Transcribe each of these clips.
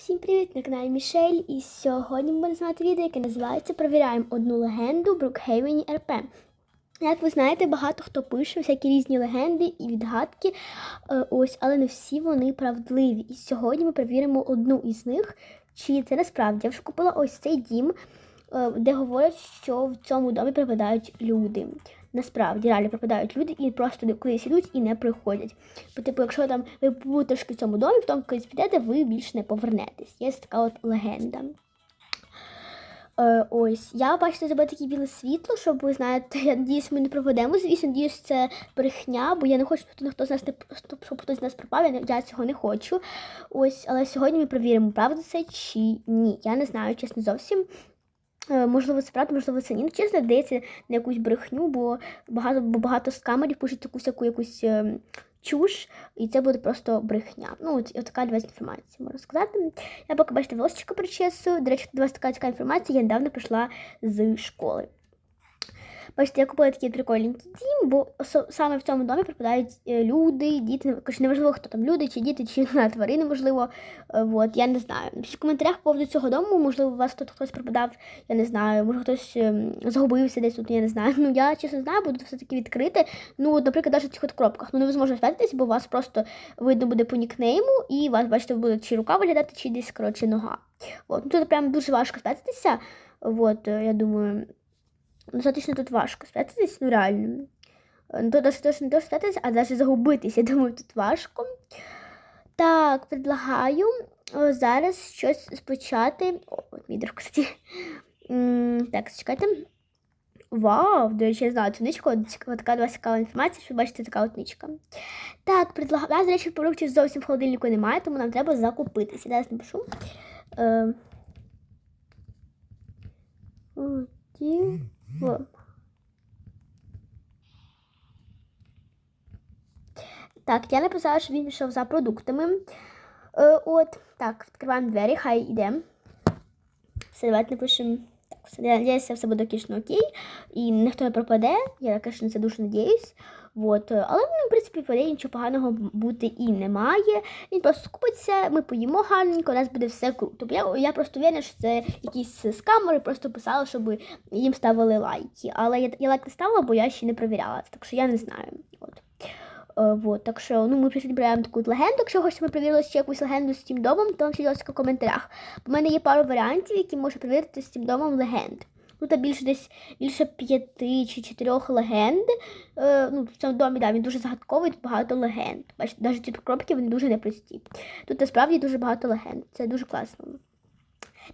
Всім привіт на каналі Мішель. І сьогодні ми будемо знімати відео, яке називається Провіряємо одну легенду в Брукхейвені РП. Як ви знаєте, багато хто пише всякі різні легенди і відгадки, е, ось, але не всі вони правдиві. І сьогодні ми перевіримо одну із них, чи це насправді. Я вже купила ось цей дім, е, де говорять, що в цьому домі пропадають люди. Насправді реально пропадають люди і просто кудись ідуть і не приходять. Бо, типу, якщо там ви будете в цьому домі, потім колись підете, ви більше не повернетесь. Є така от легенда. Е, ось, я бачите, зробила таке біле світло, щоб ви знаєте, я надіюсь, ми не пропадемо. Звісно, надіюсь, це брехня, бо я не хочу, щоб хто з нас не щоб хтось з нас пропав. Я, я цього не хочу. Ось, але сьогодні ми перевіримо, правда це чи ні. Я не знаю, чесно, зовсім. Е, Можливо, це правда, можливо, це ні. Ну, чесно, здається на якусь брехню, бо багато, бо багато скамерів пишуть таку всяку якусь е, чуш, і це буде просто брехня. Ну, от, от така для вас інформація, можна сказати. Я поки бачите, волосечко причесую. До речі, до вас така цікава інформація, я недавно прийшла з школи. Бачите, я купила такий прикольненький дім, бо саме в цьому домі пропадають е, люди, діти. Кажу, неважливо, хто там люди, чи діти, чи на тварини, можливо. Е, Вот, я не знаю. В коментарях по поводу цього дому, можливо, у вас тут хтось пропадав, я не знаю, може хтось ем, загубився десь тут, я не знаю. Ну, я чесно знаю, буду все-таки відкрити. Ну, от, наприклад, навіть в цих от кропках. Ну, невозможно спрятатись, бо вас просто видно буде по нікнейму, і вас, бачите, буде чи рука виглядати, чи десь, коротше, нога. От, ну, тут прям дуже важко спрятатися. Вот, е, я думаю, достатньо тут важко спрятатись, ну реально. Ну, то даже, то, що не то, спрятатись, а навіть загубитись, я думаю, тут важко. Так, предлагаю о, зараз щось спочати. О, от мій друг, кстати. Так, чекайте. Вау, до речі, я знаю цю ничку, от така до вас цікава інформація, що бачите така от ничка. Так, предлагаю. У нас, до речі, продуктів зовсім в холодильнику немає, тому нам треба закупитися. Зараз напишу. Е, Оті. Так, я написала, що він пішов за продуктами. Е, от, так, відкриваємо двері, хай йде. Все, давайте напишемо. Так, все, я надіюся, все буде кішно окей. І ніхто не пропаде. Я, звісно, це дуже надіюсь. Вот. е, Але, ну, в принципі, по ідеї, нічого поганого бути і немає. Він просто скупиться, ми поїмо гарненько, у нас буде все круто. Я, я просто вірю, що це якісь скамери, просто писали, щоб їм ставили лайки. Але я, я лайк не ставила, бо я ще не перевіряла, так що я не знаю. От. Е, вот, так що ну, ми прибираємо таку легенду. Якщо хочете, ми перевірили ще якусь легенду з тим домом, то ласка, в коментарях. У мене є пару варіантів, які можна перевірити з тим домом легенд. Ну, там більше десь більше п'яти чи чотирьох легенд. Е, ну, в цьому домі да, він дуже загадковий, тут багато легенд. Бачите, навіть ці кропки вони дуже непрості. Тут насправді дуже багато легенд. Це дуже класно.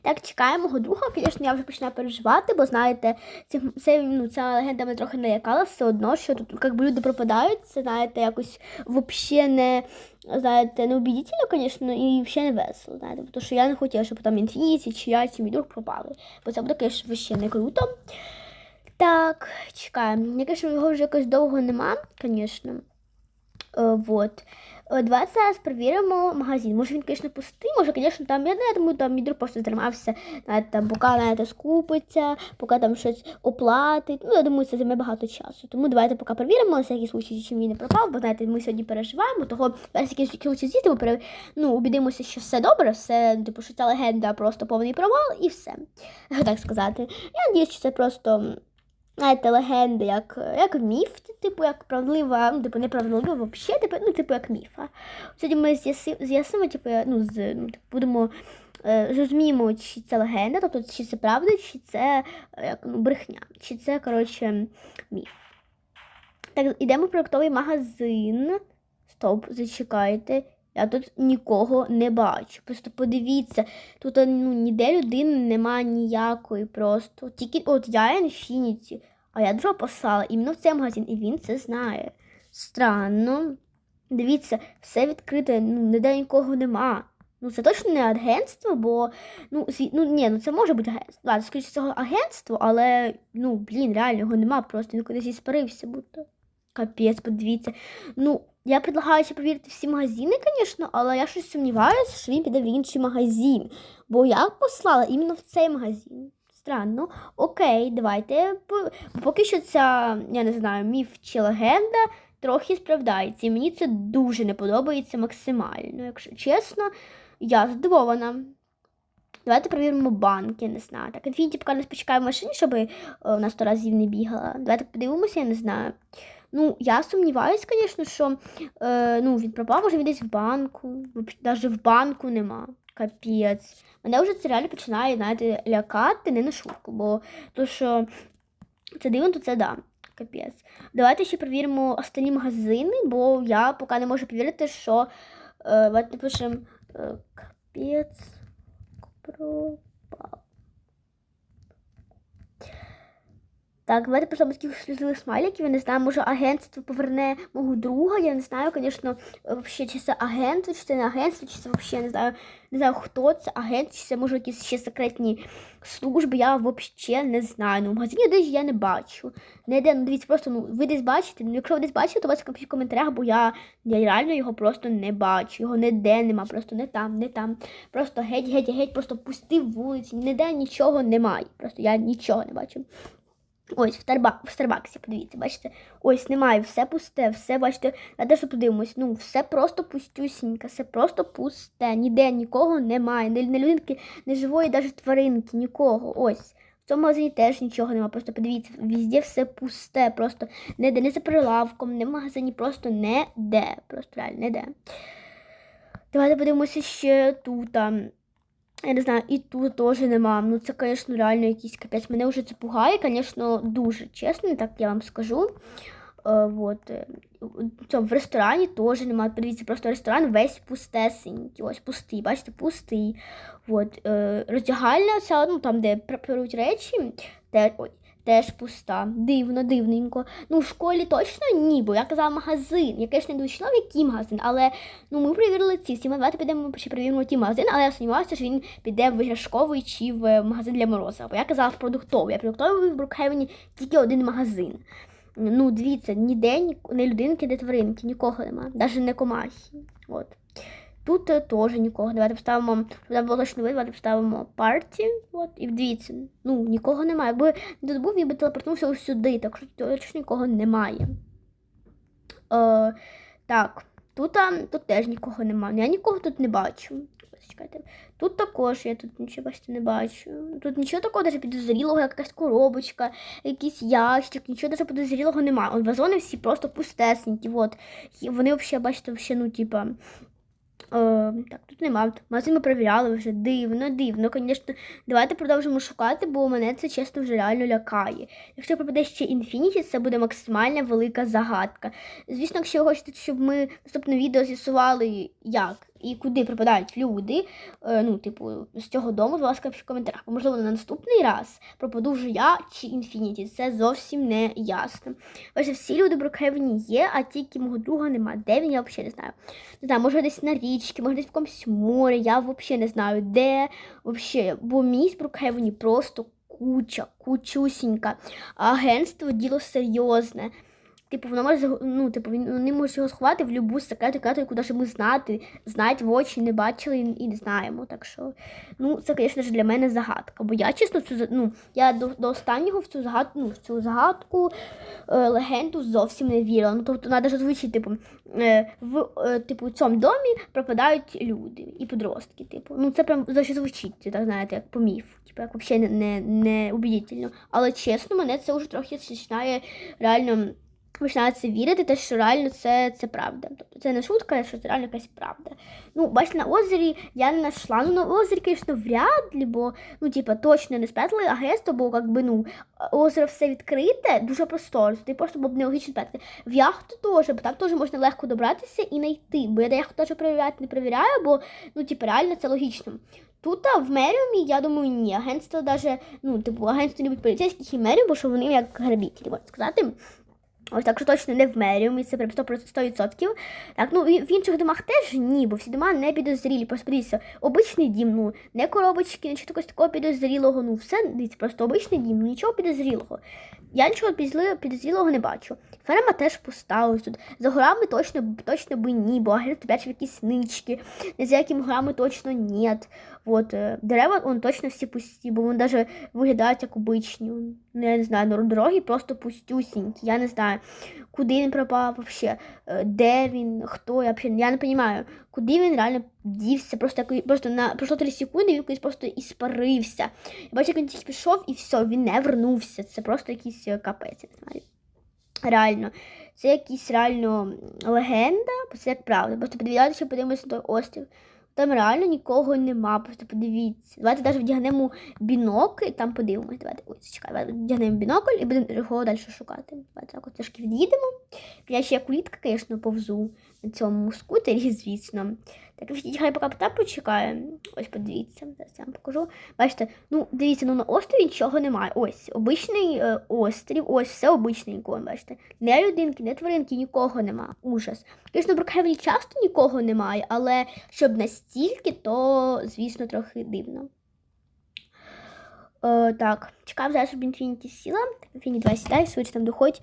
Так, чекаємо мого друга. Звісно, я вже починаю переживати, бо знаєте, це, це, ну, ця легенда мене трохи налякала все одно, що тут якби люди пропадають. Це знаєте, якось взагалі не знаєте, не убедительно, звісно, і взагалі не весело. Знаєте, тому що я не хотіла, щоб там інфініті, чи я, чи мій друг пропали. Бо це буде, звісно, взагалі не круто. Так, чекаємо. Я кажу, його вже якось довго нема, звісно. Е, вот. Е, Давайте зараз перевіримо магазин. Може він, звісно, пустий, може, звісно, там, я не думаю, там мій друг просто займався, знаєте, там, поки знаєте, скупиться, поки там щось оплатить. Ну, я думаю, це займе багато часу. Тому давайте поки перевіримо, на всякий случай, чим він не пропав, бо знаєте, ми сьогодні переживаємо, того зараз якийсь случай з'їздимо, пере... ну, убідимося, що все добре, все, типу, що ця легенда просто повний провал і все. Так сказати. Я надіюсь, що це просто. Знаєте, легенди, як, як міф, типу, як правдива, ну, типу, неправдива взагалі, типу, ну, типу, як міфа. Сьогодні ми з'яси- з'ясимо, типу, ну, з, ну, типу, будемо е, зрозуміємо, чи це легенда, тобто, чи це правда, чи це е, як, ну, брехня, чи це, коротше, міф. Так, йдемо в продуктовий магазин. Стоп, зачекайте. Я тут нікого не бачу. Просто подивіться, тут ну, ніде людини немає ніякої просто. Тільки от я Infinity, а я друга послала іменно в цей магазин, і він це знає. Странно. Дивіться, все відкрите, ну, ніде нікого нема. Ну, це точно не агентство, бо ну, зві- ну ні, ну це може бути агентство. Ладно, скоріше цього агентство, але ну, блін, реально його нема, просто він кудись і спарився, будто. Капець, подивіться. Ну, я предлагаю ще перевірити всі магазини, звісно, але я щось сумніваюся, що він піде в інший магазин. Бо я послала іменно в цей магазин. Странно. Окей, давайте. Поки що ця, я не знаю, міф чи легенда трохи справдається. І мені це дуже не подобається максимально. Якщо чесно, я здивована. Давайте перевіримо банк, я не знаю. Так, Інфініті поки нас почекає в машині, щоб е, вона сто разів не бігала. Давайте подивимося, я не знаю. Ну, я сумніваюсь, звісно, що е, ну, він пропав, може він десь в банку. Навіть в банку нема. Капець. Мене вже це реально починає, знаєте, лякати не на шутку, бо то, що це дивно, то це да. Капець. Давайте ще перевіримо останні магазини, бо я поки не можу повірити, що е, давайте напишемо е, капець пропав. Так, давайте пишемо таких сльозливих смайликів. Я не знаю, може агентство поверне мого друга. Я не знаю, звісно, чи це агентство, чи це не агентство, чи це вообще не знаю, не знаю, хто це агент, чи це може якісь ще секретні служби. Я взагалі не знаю. Ну, в магазині десь я не бачу. Не де, ну дивіться, просто ну ви десь бачите. Ну, якщо ви десь бачите, то вас в коментарях, бо я, я реально його просто не бачу. Його ніде нема, просто не там, не там. Просто геть, геть, геть, просто пусти вулиці, ніде нічого немає. Просто я нічого не бачу. Ось в Старбак, в Старбаксі, подивіться, бачите? Ось немає, все пусте, все, бачите, а що подивимось, ну, все просто пустюсіньке, все просто пусте. Ніде нікого немає. Не, не людинки, не живої, навіть тваринки, нікого. Ось. В цьому магазині теж нічого немає. Просто подивіться, везде все пусте, просто не де, не за прилавком, не в магазині, просто не де. Просто реально не. Давайте подивимося ще тут. Я не знаю, і тут теж нема. Ну це, звісно, реально якийсь капець. Мене вже це пугає, звісно, дуже чесно, так я вам скажу. Е, вот. В ресторані теж немає. Подивіться, просто ресторан весь пустесенький. Ось пустий, бачите, пустий. Вот. Е, роздягальня, ця, ну, там, де препарують речі, де, ой, теж пуста. Дивно, дивненько. Ну, в школі точно ні, бо я казала магазин. Я, звісно, не дочитала, який магазин, але ну, ми перевірили ці всі. Ми давайте підемо ще перевіримо ті магазини, але я сумніваюся, що він піде в іграшковий чи в магазин для мороза. Бо я казала в продуктовий. Я продуктовий в Брукхевені тільки один магазин. Ну, дивіться, ніде ні, людинки, не тваринки, нікого немає, навіть не комахи. От. Тут е, теж нікого. Давайте поставимо, щоб було точно давайте поставимо парті. От, і дивіться, ну, нікого немає. Якби тут був, я би телепортнувся сюди, так що точно нікого немає. Е, Так, тут тут теж нікого немає. Я нікого тут не бачу. Чекайте. Тут також я тут нічого бачите, не бачу. Тут нічого такого навіть підозрілого, якась коробочка, якийсь ящик, нічого навіть підозрілого немає. Вазони всі просто пустесенькі. От. Вони взагалі, бачите, взагалі, ну, типа, Е, Так, тут нема. Мазі ми перевіряли вже. Дивно, дивно. Звісно, давайте продовжимо шукати, бо мене це чесно вже реально лякає. Якщо пропаде ще Infinity, це буде максимально велика загадка. Звісно, якщо ви хочете, щоб ми наступне відео з'ясували, як і куди припадають люди, е, ну, типу, з цього дому, будь ласка, в коментарях. Бо, Можливо, на наступний раз пропаду вже я чи Інфініті. Це зовсім не ясно. Ось всі люди Брукхевені є, а тільки мого друга немає. Де він, я взагалі не знаю. Не знаю, може десь на річці, може десь в комусь морі, я взагалі не знаю, де взагалі. Бо місць в Брукхевені просто куча, кучусінька. Агентство діло серйозне. Типу, воно може ну, типу, він вони можуть його сховати в любу секрету, яку навіть ми знати, знають в очі, не бачили і не знаємо. Так що, ну, це, звісно для мене загадка. Бо я чесно цю ну, я до до останнього в цю загадку, ну, в цю загадку е, легенду зовсім не вірила. Ну, тобто, треба ж звучить, типу, е, в е, типу, цьому домі пропадають люди і подростки. Типу. Ну, це прям звучить, так знаєте, як по міф. Типу, як взагалі не, не, не убедительно. Але чесно, мене це вже трохи починає реально починається вірити, те, що реально це це правда. Тобто це не шутка, що це реально якась правда. Ну, бачите, на озері я не знайшла. Ну, на озері, звісно, вряд ли, бо ну, типа, точно не спетли агентство, бо як би, ну, озеро все відкрите, дуже простор. Ти просто було б нелогічно спетли. В яхту теж, бо там теж можна легко добратися і знайти. Бо я яхту теж перевіряти не перевіряю, бо ну, типу, реально це логічно. Тут в Меріумі, я думаю, ні. Агентство даже, ну, типу, агентство будуть поліцейських і мерів, бо що вони як грабітелі, можна сказати. Ось так що точно не в меріумі, це прям 100%. Так, ну в інших домах теж ні, бо всі дома не підозрілі. Просто обичний дім, ну, не коробочки, нічого такого такого підозрілого. Ну, все, дивіться, просто обичний дім, ну нічого підозрілого. Я нічого підозрілого не бачу. Ферма теж пуста ось тут. За горами точно точно би ні, бо агрі тобі якісь нички, не за якими горами точно ні. От, е, дерева он точно всі пусті, бо вони навіть виглядають як обичні. Ну, я не знаю, дороги просто пустюсінькі, я не знаю. куди він пропав вообще, е, де він, хто, я взагалі я не розумію, куди він реально дівся. Просто просто на пройшло 3 секунди, він кудись просто іспарився. Я бачу, як він тільки пішов і все, він не вернувся. Це просто якийсь е, капець, я не знаю. Реально, це якийсь реально легенда, бо це як правда. Просто подивіться, що подивимося на той острів. Там реально нікого нема, просто подивіться. Давайте навіть вдягнемо бінокль, там подивимось. Давайте ось чекай, вдягнемо бінокль і будемо його далі шукати. Давайте так от трошки від'їдемо. Я ще як звісно, повзу на цьому скутері, звісно. Так, хай поки там почекає. Ось подивіться, зараз я вам покажу. Бачите, ну дивіться, ну на острові нічого немає. Ось обичний е, острів, ось все обичненько, бачите. Не людинки, не тваринки, нікого нема. Ужас. Звісно, в часто нікого немає, але щоб настільки, то, звісно, трохи дивно. Е, так, чекав зараз, щоб Інфініті сіла. Інфініті, давай сідай, швидше там доходь,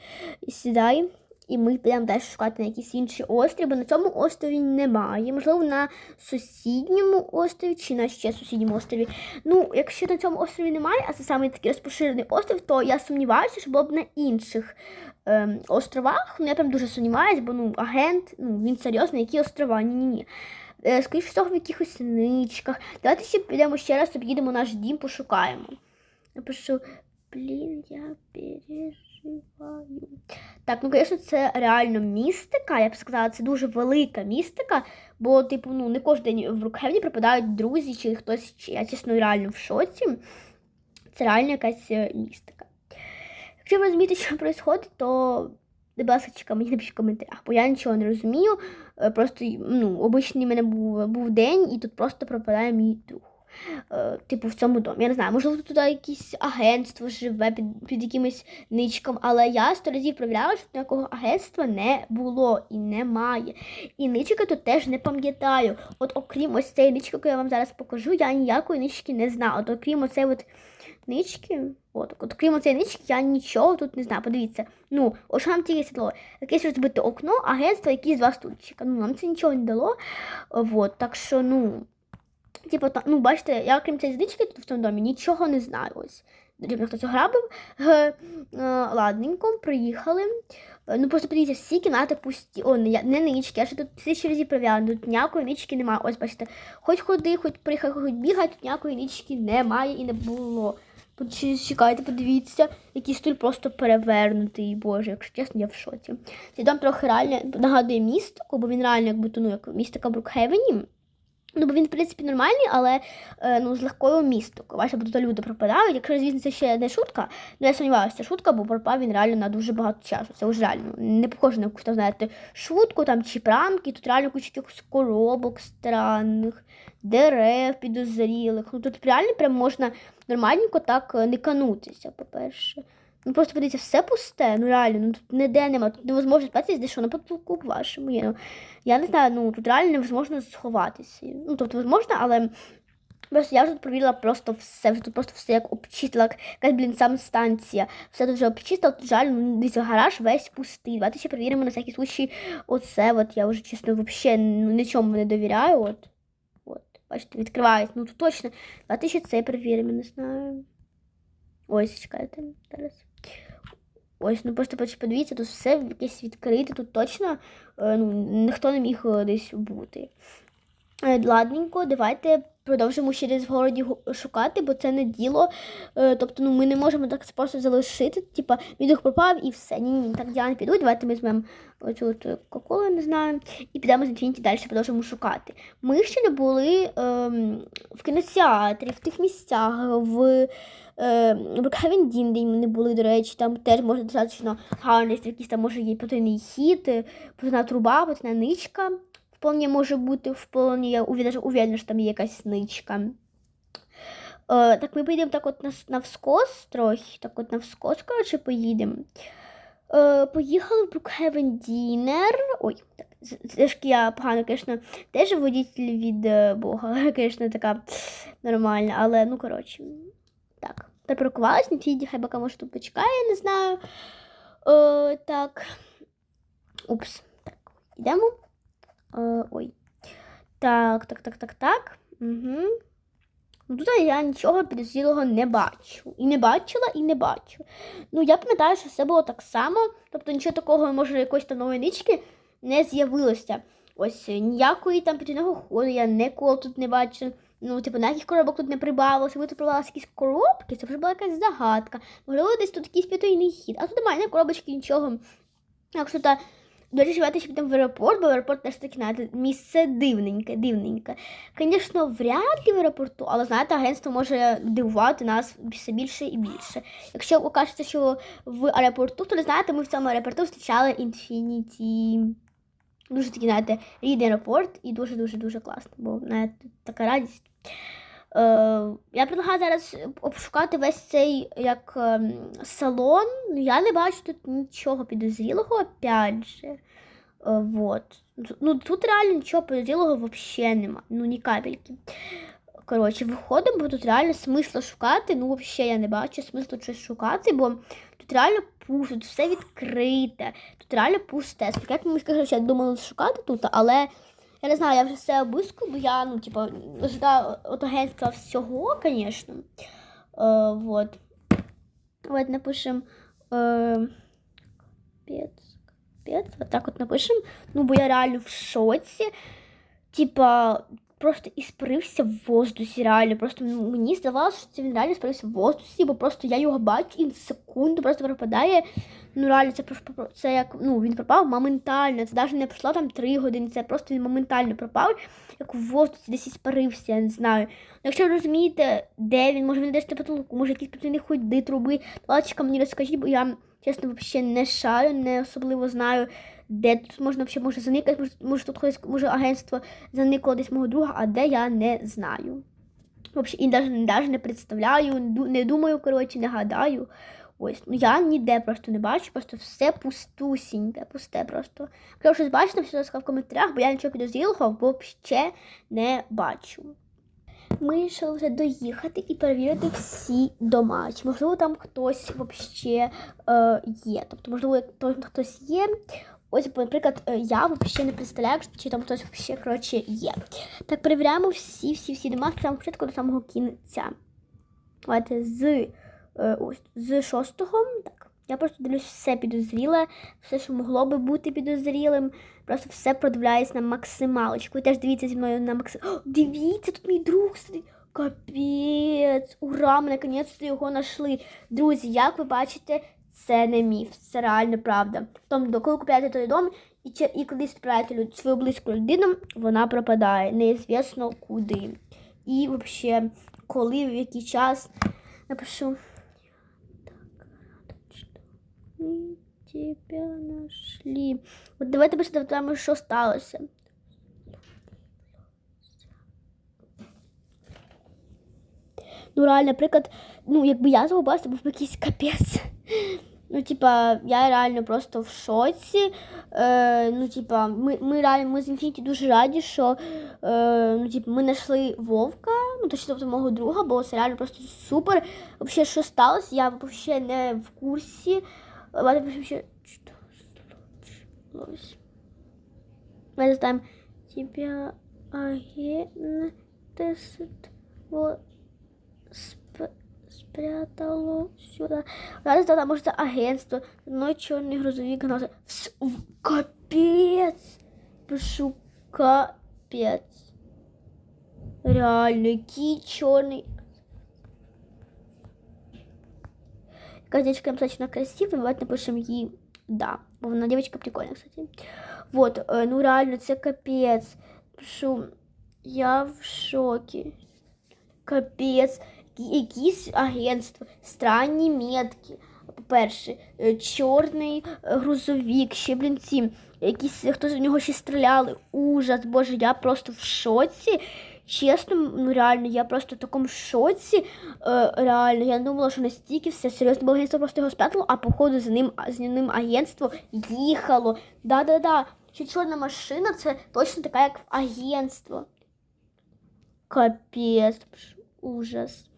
сідай. І ми підемо далі шукати на якийсь інший острів, бо на цьому острові немає. Можливо, на сусідньому острові чи на ще сусідньому острові. Ну, якщо на цьому острові немає, а це саме такий розпоширений острів, то я сумніваюся, що було б на інших ем, островах. Ну, я прям дуже сумніваюся, бо ну, агент, ну, він серйозно, які острова? Ні-ні-ні. Е, Скоріше всього, в якихось ничках. Давайте ще підемо ще раз, об'їдемо наш дім, пошукаємо. Напишу, блін, я переживаю. Так, ну, звісно, це реально містика. Я б сказала, це дуже велика містика, бо, типу, ну, не кожен день в Рукхевні припадають друзі чи хтось, чи я чесно реально в шоці. Це реально якась е, містика. Якщо ви розумієте, що відбувається, то будь ласка, чекай, мені напишіть в коментарях, бо я нічого не розумію. Е, Просто ну, обичний в мене був, був день, і тут просто пропадає мій друг. Е, Типу, в цьому домі. Я не знаю, можливо, тут якесь агентство живе під, під якимось ничком, але я сто разів провіряла, що ніякого агентства не було і немає. І ничка тут теж не пам'ятаю. От окрім ось цієї нички, яку я вам зараз покажу, я ніякої нички не знаю. От окрім оцеї от нички, от, от окрім цієї нички, я нічого тут не знаю. Подивіться. Ну, от що нам тільки сідло. Якесь розбите окно, агентство, якісь два стульчика. Ну, нам це нічого не дало. Вот, так що, ну. Типу, та, ну, бачите, я крім цієї знички тут в цьому домі нічого не знаю. Ось. Дрібно хтось ограбив. Е, ладненько, приїхали. Е, Ну, просто подивіться, всі кімнати пусті. О, не, не нички, я ще тут тисячі разів перевіряла, тут ніякої нички немає. Ось, бачите, хоч ходи, хоч приїхай, хоч бігай, тут ніякої нички немає і не було. Чекайте, подивіться, який стуль просто перевернутий, боже, якщо чесно, я в шоці. Цей дом трохи реально нагадує містику, бо він реально якби то, ну, як містика Брукхевені. Ну, бо він, в принципі, нормальний, але е, ну, з легкою містикою. Бачите, бо тут люди пропадають. Якщо, звісно, це ще не шутка, ну я сумніваюся, це шутка, бо пропав він реально на дуже багато часу. Це вже реально не похоже на якусь, там, знаєте, шутку там чи пранки. Тут реально куча якихось коробок странних, дерев підозрілих. Ну тут реально прям можна нормальненько так е, не канутися, по-перше. Ну просто подивіться, все пусте, ну реально, ну тут ніде нема, тут невозможно спати десь що на потолку вашому є. Ну, я не знаю, ну тут реально невозможно сховатися. Ну, тобто, возможно, але просто я вже провірила просто все, вже тут просто все як обчистила, якась, блін, сам станція. Все тут вже обчистила, тут жаль, ну, десь гараж весь пустий. Давайте ще перевіримо на всякий случай оце. От я вже чесно взагалі ну, нічому не довіряю. От. От, бачите, відкривається. Ну тут точно. Давайте ще це перевіримо, не знаю. Ось, чекайте, зараз. Ось, ну просто подивіться, тут все якесь відкрите, тут точно е, ну, ніхто не міг е, десь бути. Е, Ладненько, давайте продовжимо ще десь в городі шукати, бо це не діло. Тобто, ну ми не можемо так просто залишити. Типа, мій дух пропав і все. Ні, ні, так діла не підуть. Давайте ми візьмемо оцю от кока-колу, не знаю, і підемо з Інфініті далі продовжимо шукати. Ми ще не були ем, в кінотеатрі, в тих місцях, в Брукхевен Дін, де ми були, до речі, там теж можна достатньо гарний якийсь там може є потайний хід, е, потайна труба, потайна ничка. Вполне може бути, вполне я уверена, що там є якась ничка. Е, так ми поїдемо так от навскос трохи, так от навскос, коротше, поїдемо. Е, поїхали в Брукхевен Дінер. Ой, так, трішки я погано, звісно, теж водитель від е, Бога, звісно, така нормальна, але ну коротше. Так, припаркувалась, на тій хай поки може тут почекає, не знаю. Е, так. Упс. Так, йдемо. Е, ой. Так, так, так, так, так. Угу. Тут я нічого підозрілого не бачу. І не бачила, і не бачу. Ну, я пам'ятаю, що все було так само. Тобто нічого такого, може, якоїсь там нової нички не з'явилося. Ось е, ніякої там підвійного ходу я ніколи тут не бачу. Ну, типу, ніяких коробок тут не прибавилося, ви тут прибавилися якісь коробки, це вже була якась загадка. Можливо, десь тут якийсь потайний хід. А тут немає ні коробочки, нічого. Якщо та до речі, давайте ще підемо в аеропорт, бо аеропорт теж таки знаєте, місце дивненьке, дивненьке. Звісно, вряд ли в аеропорту, але знаєте, агентство може дивувати нас все більше і більше. Якщо окажеться, що в аеропорту, то не знаєте, ми в цьому аеропорту зустрічали інфініті. Дуже такий, знаєте, рідний аеропорт і дуже-дуже дуже класно, бо знаєте, така радість. Е, я предлагаю зараз обшукати весь цей як ем, салон. Ну, Я не бачу тут нічого підозрілого, опять же. Е, вот. Ну, тут реально нічого підозрілого взагалі нема. Ну, ні капельки. Коротше, виходимо, бо тут реально смисло шукати. Ну, взагалі я не бачу смислу щось шукати, бо тут реально пусто, тут все відкрите, тут реально пусте. Як ми скажу, що я думала шукати тут, але я не знаю, я вже все обиску, бо я, ну, типа, ожидаю от агентства всього, звісно. Е, вот. Вот напишем е, так от напишем. Ну, бо я реально в шоці. Типа, просто іспарився в воздусі, реально. Просто мені здавалося, що це він реально іспарився в воздусі, бо просто я його бачу і в секунду просто пропадає. Ну, реально, це це як ну, він пропав моментально. Це навіть не пройшло там три години, це просто він моментально пропав, як в воздусі десь іспарився, я не знаю. Ну, якщо ви розумієте, де він, може він десь на потолку, може якісь потрібні ходи, труби, лачка мені розкажіть, бо я, чесно, взагалі не шарю, не особливо знаю, де тут можна взагалі може заникати, може, може тут хтось, може агентство заникло десь мого друга, а де я не знаю. Взагалі, і навіть, навіть не представляю, не думаю, коротше, не гадаю. Ось, ну я ніде просто не бачу, просто все пустусіньке, пусте просто. Якщо щось бачите, все ласка в коментарях, бо я нічого підозрілого взагалі не бачу. Ми вирішили вже доїхати і перевірити всі дома. Чи можливо там хтось взагалі е, є. Тобто, можливо, там хтось є. Ось, наприклад, е, я взагалі не представляю, чи там хтось взагалі коротше, є. Так, перевіряємо всі-всі-всі дома з самого початку до самого кінця. Давайте з Е, ось з шостого. Так. Я просто дивлюсь все підозріле, все, що могло би бути підозрілим. Просто все продивляюсь на максималочку. Ви теж дивіться зі мною на максималочку. Дивіться, тут мій друг сидить. Капець! Ура! Ми наконець-то його знайшли. Друзі, як ви бачите, це не міф, це реально правда. Тому, коли купляєте той дом і і коли відправляєте свою близьку людину, вона пропадає. Неізвісно куди. І взагалі, коли в який час напишу. Тебя нашли. От давайте почитаємо, що сталося. Ну, реально, наприклад, ну, якби я загубилася, був якийсь капець. Ну, типа, я реально просто в шоці. Е, Ну, типа, ми ми реально ми з Інфініті дуже раді, що е, ну, типа, ми знайшли Вовка, ну, точно тобто мого друга, бо це реально просто супер. Взагалі, що сталося, я взагалі не в курсі. Еще, что случилось. Давайте ставим тебя агент вот сп спрятало сюда. Зараз тогда может агентство, но черный грузовик гнался. Капец! Пишу капец. Реально, який черный Какая достаточно красивая, давайте напишем ей да. Вона девочка прикольная, кстати. Вот, э, ну реально, це капець. Пишу, я в шокі. Капець. Якісь агентства, странні метки. По-перше, е, чорний е, грузовик, ще блінці, якісь хтось в нього ще стріляли. Ужас, боже, я просто в шоці. Чесно, ну реально, я просто в такому шоці. Е, реально, я думала, що настільки все серйозно, було агентство просто його спрятало, а походу за ним з ним агентство їхало. Да-да-да. Чи чорна машина це точно така, як агентство. Капець, ужас.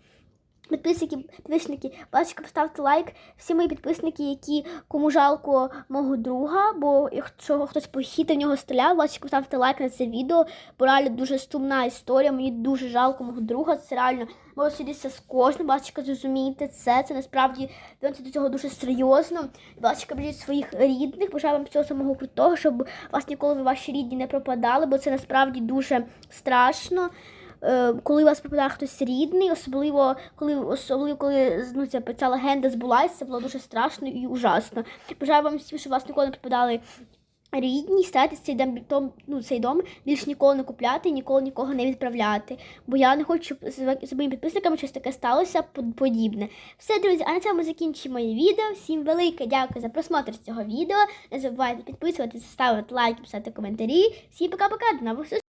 Підписники, підписники, ласка, поставте лайк. Всі мої підписники, які кому жалко мого друга, бо якщо хтось похитив в нього стріляв, ласка, поставте лайк на це відео, бо реально дуже сумна історія. Мені дуже жалко мого друга. Це реально може судитися з кожним. Ласка, зрозумійте це. Це насправді до цього дуже серйозно. Ласка, беріть своїх рідних. Бажаю вам всього самого крутого, щоб вас ніколи ваші рідні не пропадали, бо це насправді дуже страшно коли у вас пропадає хтось рідний, особливо коли особливо коли ну, ця, ця легенда збулася, це було дуже страшно і ужасно. Бажаю вам всім, щоб вас ніколи не пропадали рідні, старайтесь цей дом, ну, цей дом більш ніколи не купляти ніколи нікого не відправляти. Бо я не хочу, щоб з моїми підписниками щось таке сталося подібне. Все, друзі, а на цьому закінчимо моє відео. Всім велике дякую за просмотр цього відео. Не забувайте підписуватися, ставити лайки, писати коментарі. Всім пока-пока, до нових зустрічей!